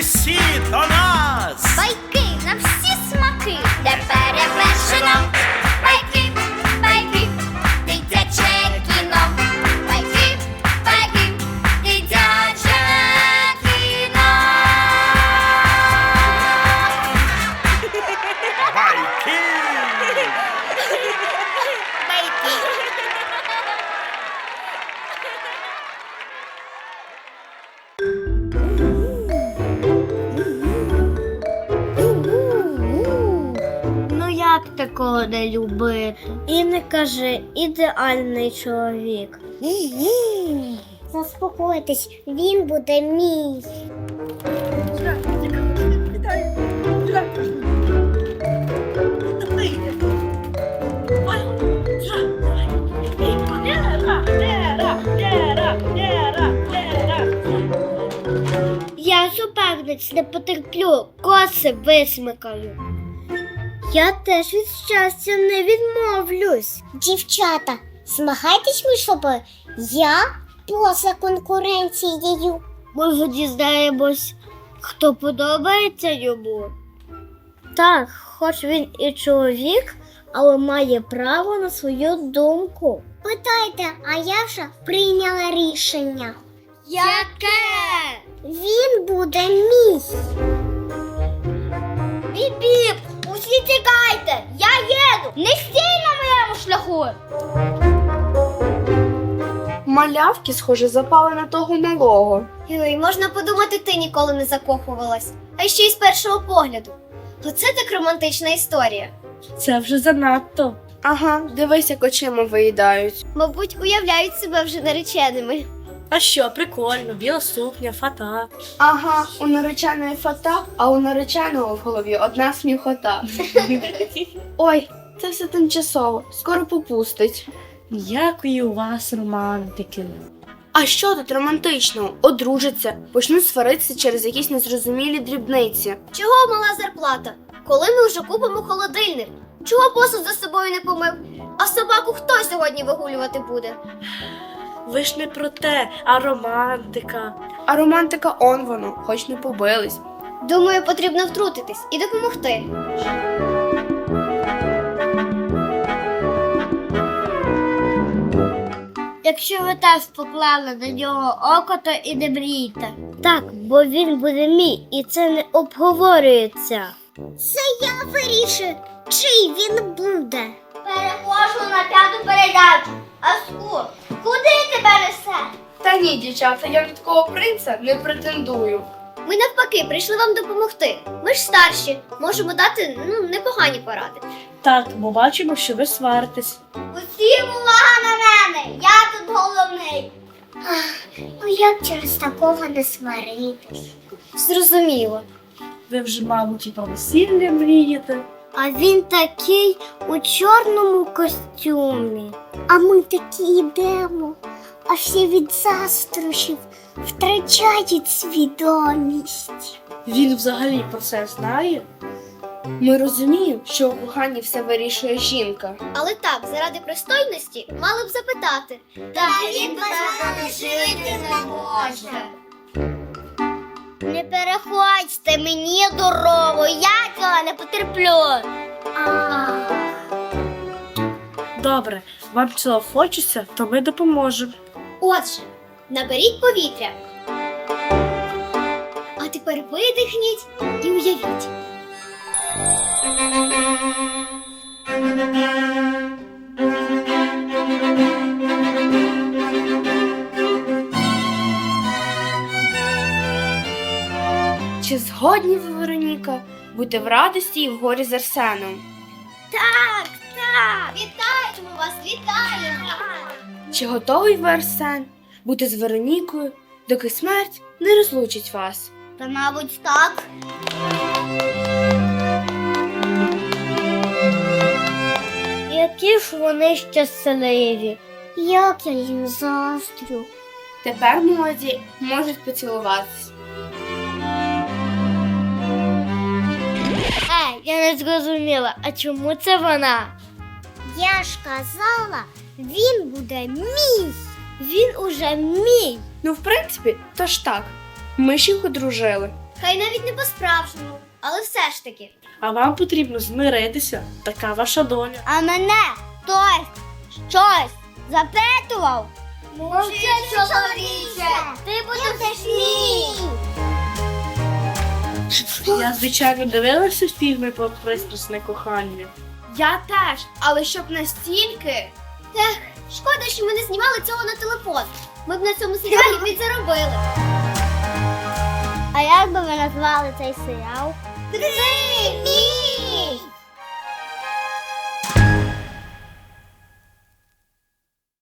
усі до нас. Байки! Не любити. І не кажи ідеальний чоловік. Заспокойтесь, він буде мій. Я суперниць не потерплю, коси висмикаю. Я теж від щастя не відмовлюсь. Дівчата, змагайтесь між собою. Я поза конкуренцією. Може, дізнаємось, хто подобається йому. Так, хоч він і чоловік, але має право на свою думку. Питайте, а я вже прийняла рішення. Яке? Він буде мій. Усі тікайте! Я їду! Не стій на моєму шляху! Малявки, схоже, запали на того малого. Юй, можна подумати, ти ніколи не закохувалась, а ще й з першого погляду. Оце так романтична історія. Це вже занадто. Ага, дивись, як очима виїдають. Мабуть, уявляють себе вже нареченими. А що, прикольно, біла сукня, фата. Ага, у нареченої фата, а у нареченого в голові одна сміхота. Ой, це все тимчасово, скоро попустить. Ніякої у вас романтики. А що тут романтичного? Одружаться, почнуть сваритися через якісь незрозумілі дрібниці. Чого мала зарплата? Коли ми вже купимо холодильник? Чого посуд за собою не помив? А собаку хто сьогодні вигулювати буде? Ви ж не про те, а романтика. А романтика он воно, хоч не побились. Думаю, потрібно втрутитись і допомогти. Якщо ви теж поклали на нього око, то і не мрійте. Так, бо він буде мій, і це не обговорюється. Це я вирішую, чий він буде. Перехожу на п'яту передачу. Аску, куди тебе несе? Та ні, дівчата, я від такого принца не претендую. Ми навпаки прийшли вам допомогти. Ми ж старші, можемо дати ну, непогані поради. Так, бо бачимо, що ви сваритесь. Усім увага на мене! Я тут головний. Ну як через такого не сваритись? Зрозуміло. Ви вже, мабуть, і про весілля мрієте. А він такий у чорному костюмі. А ми такі йдемо, а всі від застрощів втрачають свідомість. Він взагалі про це знає. Ми розуміємо, що у коханні все вирішує жінка. Але так, заради пристойності, мали б запитати. Та він без мене жити не може. Не переходьте мені дорогу, я цього не потерплю. Добре, вам цього хочеться, то ми допоможемо. Отже, наберіть повітря. А тепер видихніть і уявіть. Згодні ви, Вероніка, бути в радості і в горі з Арсеном? Так, так. Вітаємо вас, вітаємо. Чи готовий ви, Арсен, бути з Веронікою, доки смерть не розлучить вас? Та, мабуть, так. Які ж вони щасливі. Як я їм заздрю. Тепер молоді можуть поцілуватись. Я не зрозуміла, а чому це вона? Я ж казала, він буде мій. Він уже мій. Ну, в принципі, то ж так. Ми ж їх одружили. Хай навіть не по-справжньому, але все ж таки. А вам потрібно змиритися. Така ваша доля. А мене хтось щось запитував? Мовчи, чоловіче, ти будеш мій. Я, звичайно, дивилася фільми про пристрасне кохання. Я теж, але щоб настільки. Ех, шкода, що ми не знімали цього на телефон. Ми б на цьому серіалі підзаробили. А як би ви назвали цей серіал? Три